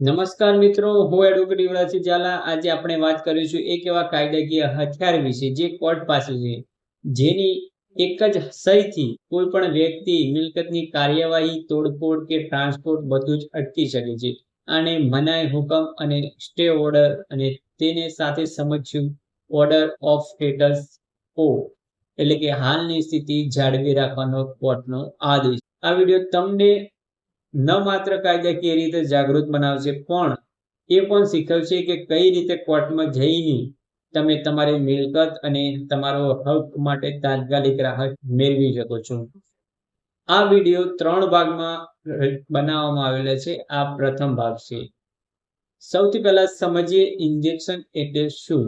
નમસ્કાર મિત્રો, હું એડવોકેટ યુવરાજસિંહ ઝાલા. આજે આપણે વાત કરીશું એક એવા કાયદાકીય હથિયાર વિશે જે કોર્ટ પાસે છે. જેની એક જ સહીથી કોઈ પણ વ્યક્તિ મિલકતની કાર્યવાહી, તોડફોડ કે ટ્રાન્સપોર્ટ બધું જ અટકી શકે છે આને મનાઈ હુકમ અને સ્ટે ઓર્ડર અને તેને સાથે સમજ્યું ઓર્ડર ઓફ સ્ટેટસ ઓ. એટલે કે હાલની સ્થિતિ જાળવી રાખવાનો કોર્ટનો આદેશ. આ વીડિયો તમને ન માત્ર કાયદાકીય રીતે જાગૃત બનાવશે, પણ એ પણ શીખવશે કે કઈ રીતે કોર્ટમાં જઈને તમે તમારી મિલકત અને તમારો હક માટે તાત્કાલિક રાહત મેળવી શકો છો. આ વીડિયો ત્રણ ભાગમાં બનાવવામાં આવેલા છે. આ પ્રથમ ભાગ છે. સૌથી પહેલા સમજીએ ઇન્જેક્શન એટલે શું?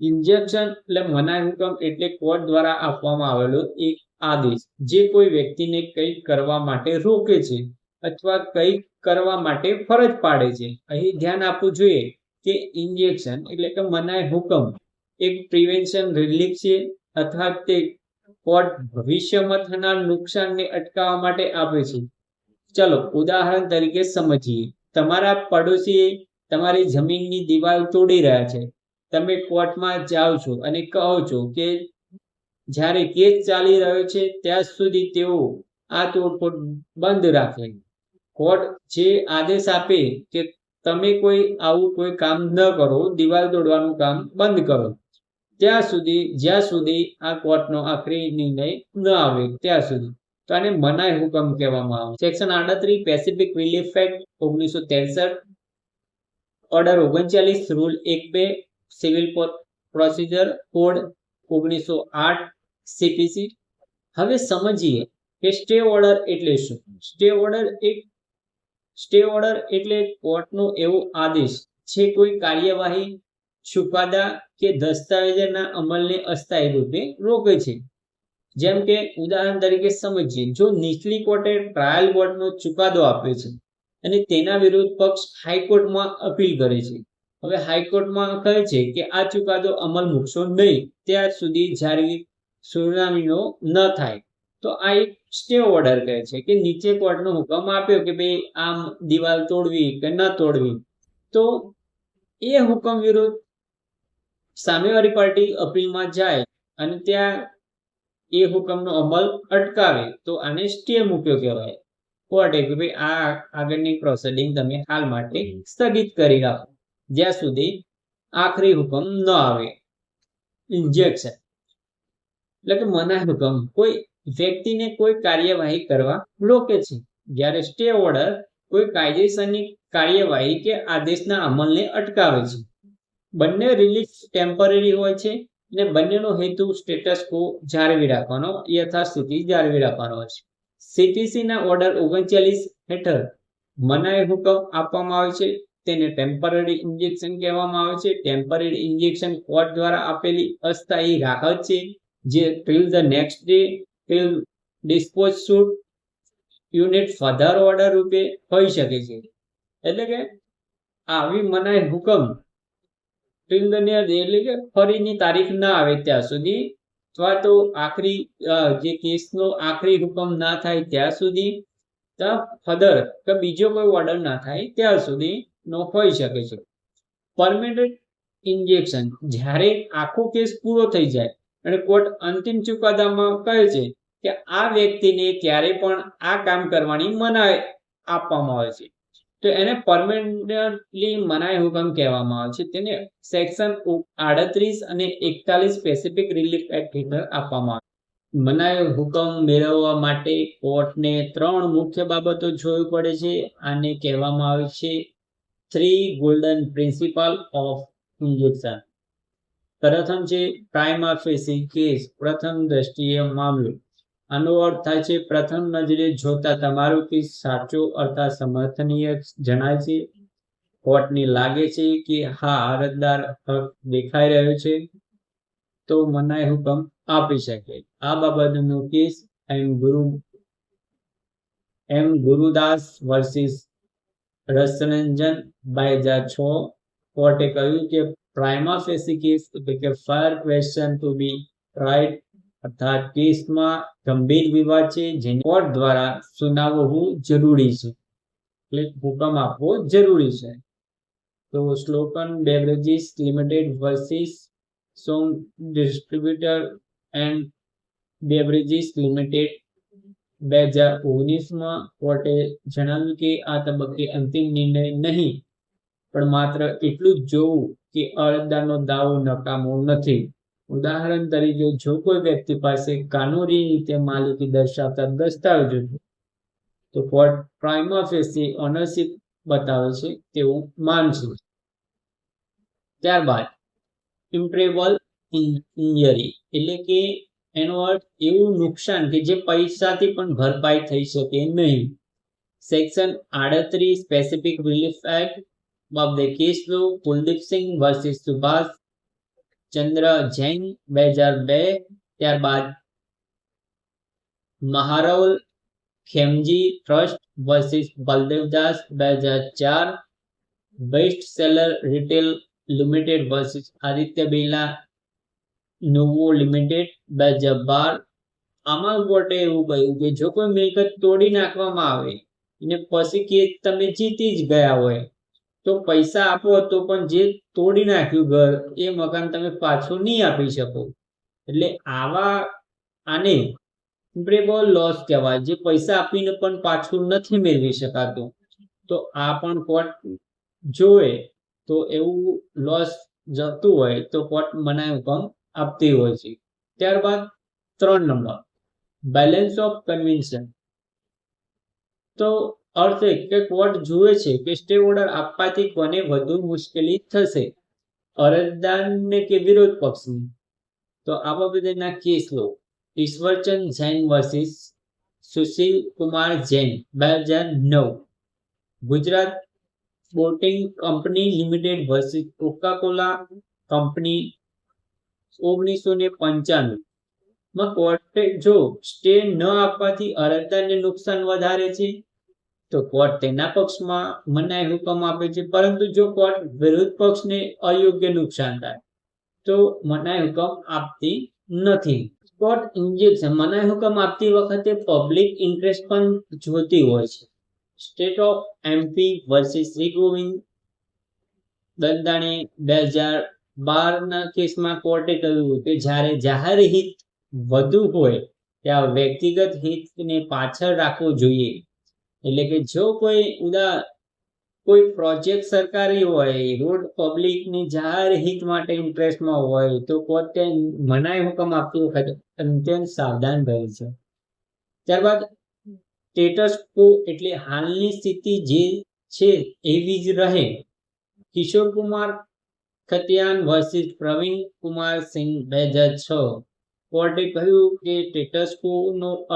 ઇન્જેક્શન એટલે મનાઈ હુકમ એટલે કોર્ટ દ્વારા આપવામાં આવેલો એક આદેશ. જે કોઈ વ્યક્તિને કંઈક કરવા માટે રોકે છે અથવા કંઈક કરવા માટે ફરજ પાડે છે. અહીં ધ્યાન આપવું જોઈએ કે ઇન્જેક્શન એટલે કે મનાય હુકમ એક પ્રિવેન્શન રિલીફ છે અથવા તે કોર્ટ ભવિષ્યમાં થનાર નુકસાનને અટકાવવા માટે આપે છે. ચલો, ઉદાહરણ તરીકે સમજીએ. તમારા પડોશીએ તમારી જમીનની દિવાલ તોડી રહ્યા છે. તમે કોર્ટમાં જાઓ છો અને કહો છો કે જ્યારે કેસ ચાલી રહ્યો છે, ત્યાં સુધી તેઓ આ તોડફોડ બંધ રાખે. કોર્ટ જે આદેશ આપે કે તમે કોઈ આવું કોઈ કામ ન કરો, દિવાલ તોડવાનું કામ બંધ કરો. ત્યાં સુધી, જ્યાં સુધી આ કોર્ટનો આખરી નિર્ણય ન આવે, ત્યાં સુધી. તો આને મનાય હુકમ કહેવામાં આવે. સેક્શન આડત્રીસ પેસિફિક રિલીફ એક્ટ ઓગણીસો ત્રેસઠ. ઓર્ડર ઓગણચાલીસ રૂલ એક બે સિવિલ પ્રોસિજર કોડ ઓગણીસો આઠ સીપીસી હવે સમજીએ કે સ્ટે ઓર્ડર એટલે શું? સ્ટે ઓર્ડર એક સ્ટે ઓર્ડર એટલે કોર્ટનો એવો આદેશ છે કોઈ કાર્યવાહી ચુકાદા કે દસ્તાવેજના અમલને અસ્થાયી રૂપે રોકે છે. જેમ કે ઉદાહરણ તરીકે સમજીએ, જો નીચલી કોર્ટે ટ્રાયલ કોર્ટનો ચુકાદો આપ્યો છે અને તેના વિરુદ્ધ પક્ષ હાઈકોર્ટમાં અપીલ કરે છે. હવે હાઈકોર્ટમાં કહે છે કે આ ચુકાદો અમલ મૂકશો નહીં. ત્યાર સુધી જારી સુનામીનો ન થાય તો આ એક સ્ટે ઓર્ડર કહે છે કે નીચે કોર્ટનો હુકમ આપ્યો કે ભાઈ આમ દિવાલ તોડવી કે ન તોડવી. તો એ હુકમ વિરુદ્ધ સામેવાળી પાર્ટી અપીલમાં જાય અને ત્યાં એ હુકમનો અમલ અટકાવે તો આને સ્ટે મૂક્યો કહેવાય. કોર્ટે કે ભાઈ આ આગળની પ્રોસેડિંગ તમે હાલ માટે સ્થગિત કરી રાખો જ્યાં સુધી આખરી હુકમ ન આવે. ઇન્જેક્શન એટલે કે મનાહુકમ કોઈ વ્યક્તિને કોઈ કાર્યવાહી કરવા રોકે છે. જ્યારે સ્ટે ઓર્ડર કોઈ કાયદેસરની કાર્યવાહી કે આદેશના અમલને અટકાવે છે. બંને રિલીફ ટેમ્પરરી હોય છે અને બંનેનો હેતુ સ્ટેટસ કો જાળવી રાખવાનો, યથાસ્થિતિ જાળવી રાખવાનો હોય છે. સીટીસીના ઓર્ડર ઓગણચાલીસ હેઠળ મનાય હુકમ આપવામાં આવે છે. તેને ટેમ્પરરી ઇન્જેક્શન કહેવામાં આવે છે. ટેમ્પરરી ઇન્જેક્શન કોર્ટ દ્વારા આપેલી અસ્થાયી રાહત છે, જે till the next day till dispose shoot unit further order રૂપે હોઈ શકે છે. એટલે કે આવી મનાય હુકમ ટિલ ધ એટલે કે ફરીની તારીખ ના આવે ત્યાં સુધી, અથવા તો આખરી જે કેસનો આખરી હુકમ ના થાય ત્યાં સુધી ફધર કે બીજો કોઈ ઓર્ડર ના થાય ત્યાં સુધી નો હોઈ શકે છે. પરમેનન્ટ ઇન્જેક્શન જ્યારે આખો કેસ પૂરો થઈ જાય, અને કોર્ટ અંતિમ ચુકાદામાં કહે છે કે આ વ્યક્તિને ક્યારે પણ આ કામ કરવાની મનાઈ આપવામાં આવે છે. તો એને પરમેનન્ટલી મનાઈ હુકમ કહેવામાં આવે છે. તેને સેક્શન આડત્રીસ અને એકતાલીસ સ્પેસિફિક રિલીફ એક્ટ હેઠળ આપવામાં આવે મનાઈ હુકમ મેળવવા માટે કોર્ટને ત્રણ મુખ્ય બાબતો જોવી પડે છે. આને કહેવામાં આવે છે three golden principle of injection પ્રથમ છે પ્રાઇમા ફેસી કેસ પ્રથમ દ્રષ્ટિએ મામલો. આનો અર્થ થાય છે, પ્રથમ નજરે જોતા તમારો કેસ સાચો અર્થાત સમર્થનીય જણાય છે. કોર્ટને લાગે છે કે હા, અરજદાર હક દેખાઈ રહ્યો છે, તો મનાય હુકમ આપી શકે. આ બાબતનો કેસ એમ ગુરુ, એમ ગુરુદાસ વર્સિસ રસરંજન બે હજાર છ કોર્ટે કહ્યું કે પ્રાઇમા ફેસી કેસ એટલે કે fair question to be right અર્થાત કેસમાં ગંભીર વિવાદ છે, જેને કોર્ટ દ્વારા સુનાવવું જરૂરી છે. એટલે હુકમ આપવો જરૂરી છે. તો Slocan beverages limited versus song distributor and beverages limited બે હજાર ઓગણીસમાં કોર્ટે જણાવ્યું કે આ તબક્કે અંતિમ નિર્ણય નહીં, પણ માત્ર એટલું જ જોવું કે અરજદારનો દાવો નકામો નથી. ઉદાહરણ તરીકે, જો કોઈ વ્યક્તિ પાસે કાનૂની રીતે માલિકી દર્શાવતા દસ્તાવેજો છે, તો કોર્ટ પ્રાઇમા ફેસી ઓનરશીપ બતાવે છે તેવું માનશે. ત્યારબાદ ઇમ્પ્રેબલ ઇન્જરી એટલે કે એનો અર્થ એવું નુકસાન કે જે પૈસાથી પણ ભરપાઈ થઈ શકે નહીં. સેક્શન આડત્રીસ સ્પેસિફિક રિલીફ એક્ટ બાબતે case law Kuldeepsinh versus Subhash Chandra Jain બે હજાર બે ત્યારબાદ મહારાઉલ ખેમજી ટ્રસ્ટ વર્સિસ બલદેવદાસ બે હજાર ચાર best seller retail limited versus Aditya Birla Nuvo limited બે જબ્બાર આમાં કોર્ટે એવું કહ્યું કે જો કોઈ મિલકત તોડી નાખવામાં આવે અને પછી કે તમે જીતી જ ગયા હોય, તો પૈસા આપો તો પણ જે તોડી નાખ્યું ઘર, એ મકાન તમે પાછું નહીં આપી શકો. એટલે આવા આને ઇમ્પ્રેબલ લોસ કહેવાય, જે પૈસા આપીને પણ પાછું નથી મેળવી શકાતું. તો આ પણ કોર્ટ જોવે તો એવું લોસ જતું હોય તો કોર્ટ મનાય હુકમ આપતી હોય છે. ત્યારબાદ ત્રણ નંબર. બેલેન્સ ઓફ કન્વિન્શન તો અર્થ એ કે કોર્ટ જુએ છે કે સ્ટે ઓર્ડર આપવાથી કોને વધુ મુશ્કેલી થશે? અરજદારને કે વિરોધ પક્ષની? તો આ બાબતેના case law. Ishwarchand Jain versus Sushil Kumar Jain, બે હજાર નવ. Gujarat boating company limited versus Coca Cola company મનાઈ હુકમ અયોગ્ય નુકસાન થાય, તો મનાઈ હુકમ આપતી નથી. કોર્ટ ઇન્જેક્શન મનાઈ હુકમ આપતી વખતે પબ્લિક ઇન્ટરેસ્ટ પણ જોતી હોય છે. State of MP versus Shri Govind Dandani બે હજાર બારના કેસમાં કોર્ટે કહ્યું કે જ્યારે જાહેર હિત વધુ હોય, ત્યાં વ્યક્તિગત હિતને પાછળ રાખવું જોઈએ. એટલે કે જો કોઈ ઉદા, કોઈ પ્રોજેક્ટ સરકારી હોય, રોડ પબ્લિકની જાહેર હિત માટે ઇન્ટરેસ્ટમાં હોય, તો કોર્ટે મનાઈ હુકમ આપતી વખતે અત્યંત સાવધાન રહે છે. ત્યારબાદ, સ્ટેટસ કો એટલે હાલની સ્થિતિ જે છે એવી જ રહે. કિશોર કુમાર ખતિયાન વર્સિસ પ્રવીણ કુમાર સિંહ બે હજાર છ. કોર્ટે કહ્યું કે સ્ટેટસ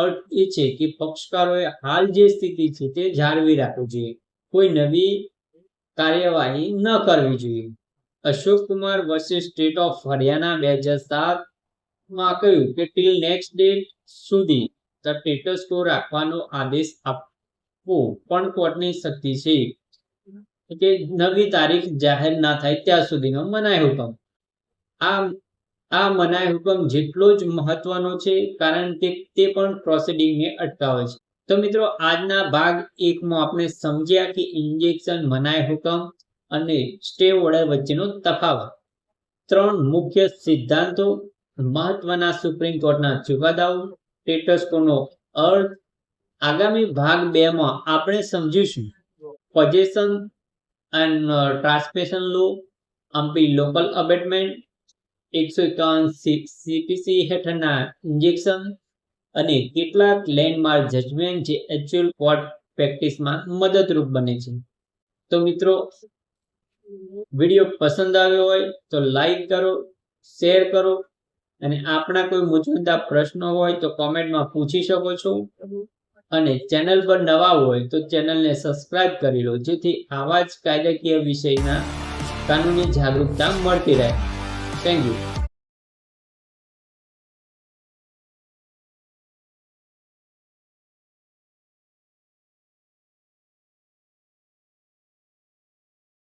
અર્થ એ છે કે પક્ષકારોએ હાલ જે સ્થિતિ છે તે જાળવી રાખવી જોઈએ. કોઈ નવી કાર્યવાહી ન કરવી જોઈએ. Ashok Kumar versus state of Haryana બે હજાર સાતમાં કહ્યું કે ટીલ નેક્સ્ટ ડેટ સુધી સ્ટેટસ કો રાખવાનો આદેશ આપવો પણ કોર્ટની શક્તિ છે. કે નવી તારીખ જાહેર ના થાય ત્યાં સુધીનો મનાય હુકમ. આ આ મનાય હુકમ જેટલો જ મહત્વનો છે કારણ કે તે પણ પ્રોસિડિંગને અટકાવે છે. તો મિત્રો, આજના ભાગ એકમાં આપણે સમજ્યા કે ઇન્જેક્શન મનાય હુકમ અને સ્ટે ઓર્ડર વચ્ચેનો તફાવત. ત્રણ મુખ્ય સિદ્ધાંતો, મહત્વના સુપ્રીમ કોર્ટના ચુકાદાઓ સ્ટેટસ અર્થ. આગામી ભાગ બે માં આપણે સમજીશું. પોઝેશન એન્ડ ટ્રાન્સપેશન લો અમ્પી લોકલ અબેટમેન્ટ એકસો એકાવન સીપીસી હેઠળના ઇન્જેક્શન અને કેટલાક લેન્ડમાર્ક જજમેન્ટ જે એકચ્યુઅલ કોર્ટ પ્રેક્ટિસમાં મદદરૂપ બને છે. તો મિત્રો વીડિયો પસંદ આવ્યો હોય તો લાઈક કરો શેર કરો અને આપણા કોઈ મૂંઝવતા પ્રશ્નો હોય તો કોમેન્ટમાં પૂછી શકો છો. અને ચેનલ પર નવા હોય તો ચેનલને સબસ્ક્રાઇબ કરી લો, જેથી આવા જ કાયદાકીય વિષયના કાનૂની જાગૃતતા મળતી રહે. Thank you